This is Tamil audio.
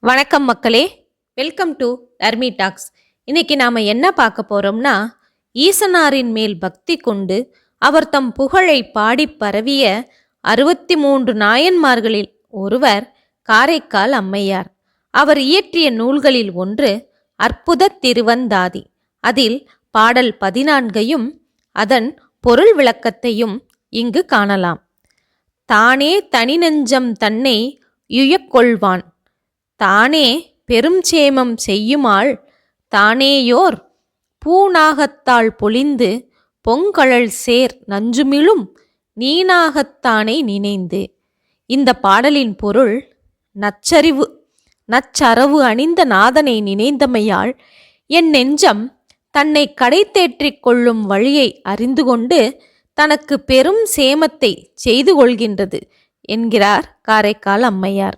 வணக்கம் மக்களே. வெல்கம் டு டர்மி டாக்ஸ் இன்னைக்கு நாம் என்ன பார்க்க போகிறோம்னா ஈசனாரின் மேல் பக்தி கொண்டு அவர் தம் புகழை பாடிப் பரவிய அறுபத்தி மூன்று நாயன்மார்களில் ஒருவர் காரைக்கால் அம்மையார். அவர் இயற்றிய நூல்களில் ஒன்று அற்புத திருவந்தாதி. அதில் பாடல் பதினான்கையும் அதன் பொருள் விளக்கத்தையும் இங்கு காணலாம். தானே தனி நெஞ்சம் தன்னை யுயக்கொள்வான். தானே பெரும் சேமம் செய்யுமாள்? தானேயோர் பூநாகத்தாள் பொழிந்து பொங்கழல் சேர் நஞ்சுமிழும் நீனாகத்தானே நினைந்து. இந்த பாடலின் பொருள் நச்சரிவு நச்சரவு அணிந்த நாதனை நினைந்தமையால் என் நெஞ்சம் தன்னை கடை தேற்றிக் கொள்ளும் வழியை அறிந்து கொண்டு தனக்கு பெரும் சேமத்தை செய்து கொள்கின்றது என்கிறார் காரைக்கால் அம்மையார்.